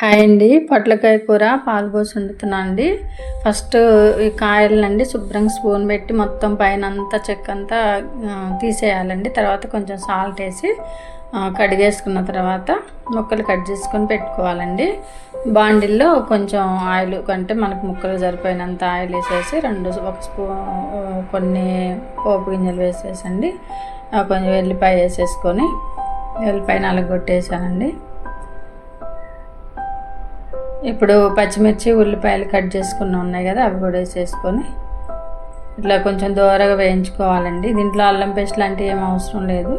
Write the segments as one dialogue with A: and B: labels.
A: Hi అండి. పొట్లకాయ కూర పాలు పోసి వండుతున్నా అండి. ఫస్ట్ ఈ కాయలనండి శుభ్రంగా స్పూన్ పెట్టి మొత్తం పైన అంతా చెక్క అంతా తీసేయాలండి. తర్వాత కొంచెం సాల్ట్ వేసి కడిగేసుకున్న తర్వాత ముక్కలు కట్ చేసుకొని పెట్టుకోవాలండి. బాండిల్లో కొంచెం ఆయిల్ అంటే మనకు ముక్కలు సరిపోయినంత ఆయిల్ వేసేసి రెండు ఒక స్పూ కొన్ని పోపు గింజలు వేసేసండి. కొంచెం వెల్లిపాయ వేసేసుకొని వెల్లిపాయ నలగొట్టేసానండి. ఇప్పుడు పచ్చిమిర్చి ఉల్లిపాయలు కట్ చేసుకున్న ఉన్నాయి కదా అవి కూడా వేసేసుకొని ఇట్లా కొంచెం దూరగా వేయించుకోవాలండి. దీంట్లో అల్లం పేస్ట్ లాంటివి ఏం అవసరం లేదు.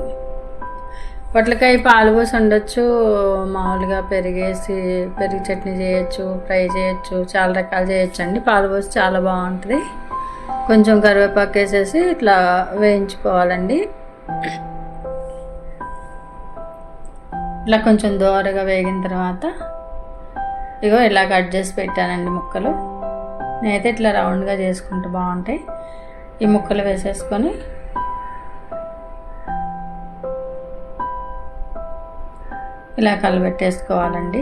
A: పొట్లకాయ పాలు పోసి ఉండొచ్చు మామూలుగా పెరిగేసి పెరుగు చట్నీ చేయొచ్చు ఫ్రై చేయొచ్చు చాలా రకాలు చేయొచ్చు అండి పాలు పోసి చాలా బాగుంటుంది. కొంచెం కరివేపాకు వేసేసి ఇట్లా వేయించుకోవాలండి. ఇట్లా కొంచెం దోరగా వేగిన తర్వాత ఇగో ఇలా కట్ చేసి పెట్టానండి ముక్కలు. నేనైతే ఇట్లా రౌండ్గా చేసుకుంటే బాగుంటాయి. ఈ ముక్కలు వేసేసుకొని ఇలా కలబెట్టేసుకోవాలండి.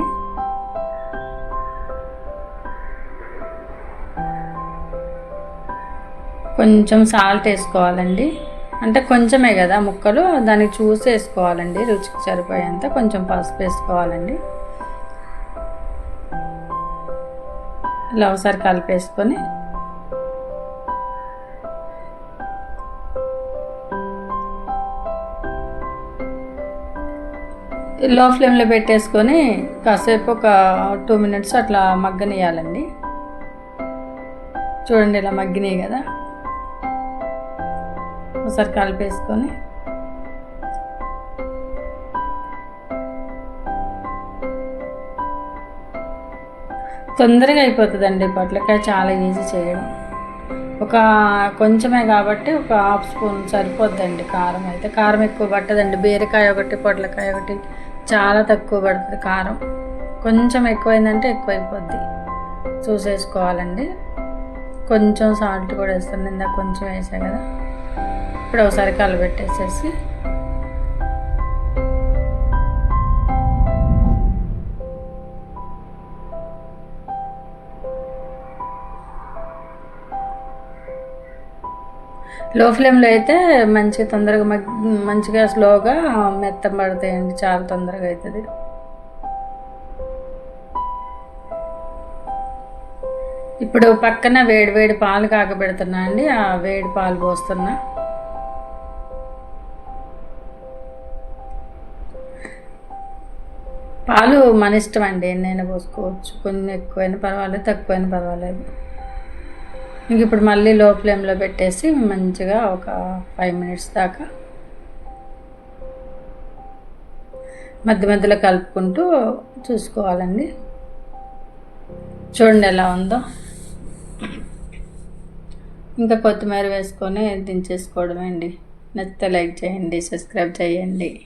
A: కొంచెం సాల్ట్ వేసుకోవాలండి. అంటే కొంచెమే కదా ముక్కలు. దానికి చూసి వేసుకోవాలండి రుచికి సరిపోయేంత కొంచెం పసుపు వేసుకోవాలండి. ఇలా ఒకసారి కలిపేసుకొని లో ఫ్లేమ్లో పెట్టేసుకొని కాసేపు ఒక టూ మినిట్స్ అట్లా మగ్గనియాలండి చూడండి ఇలా మగ్గినాయి కదా. ఒకసారి కలిపేసుకొని తొందరగా అయిపోతుందండి పొట్లకాయ చాలా ఈజీ చేయడం. ఒక కొంచెమే కాబట్టి ఒక హాఫ్ స్పూన్ సరిపోద్దండి కారం అయితే. కారం ఎక్కువ పట్టదండి. బీరకాయ ఒకటి పొట్లకాయ ఒకటి చాలా తక్కువ పడుతుంది కారం. కొంచెం ఎక్కువైందంటే ఎక్కువ అయిపోద్ది చూసేసుకోవాలండి. కొంచెం సాల్ట్ కూడా వేస్తాను ఇందాక కొంచెం వేసా కదా. ఇప్పుడు ఒకసారి కలబెట్టేసేసి లో ఫ్లేమ్లో అయితే మంచిగా తొందరగా మంచిగా స్లోగా మెత్తం పడతాయండి. చాలా తొందరగా అవుతుంది ఇప్పుడు పక్కన వేడి వేడి పాలు కాకబెడుతున్నా అండి. ఆ వేడి పాలు పోస్తున్నా. పాలు మన ఇష్టం అండి. ఎన్నైనా పోసుకోవచ్చు. కొన్ని ఎక్కువైనా పర్వాలేదు తక్కువైనా పర్వాలేదు. ఇంక ఇప్పుడు మళ్ళీ లో ఫ్లేమ్లో పెట్టేసి మంచిగా ఒక ఫైవ్ మినిట్స్ దాకా మధ్య మధ్యలో కలుపుకుంటూ చూసుకోవాలండి. చూడండి ఎలా ఉందో. ఇంకా కొత్తిమీర వేసుకొని దించేసుకోవడమే అండి. నచ్చితే లైక్ చేయండి సబ్స్క్రైబ్ చేయండి.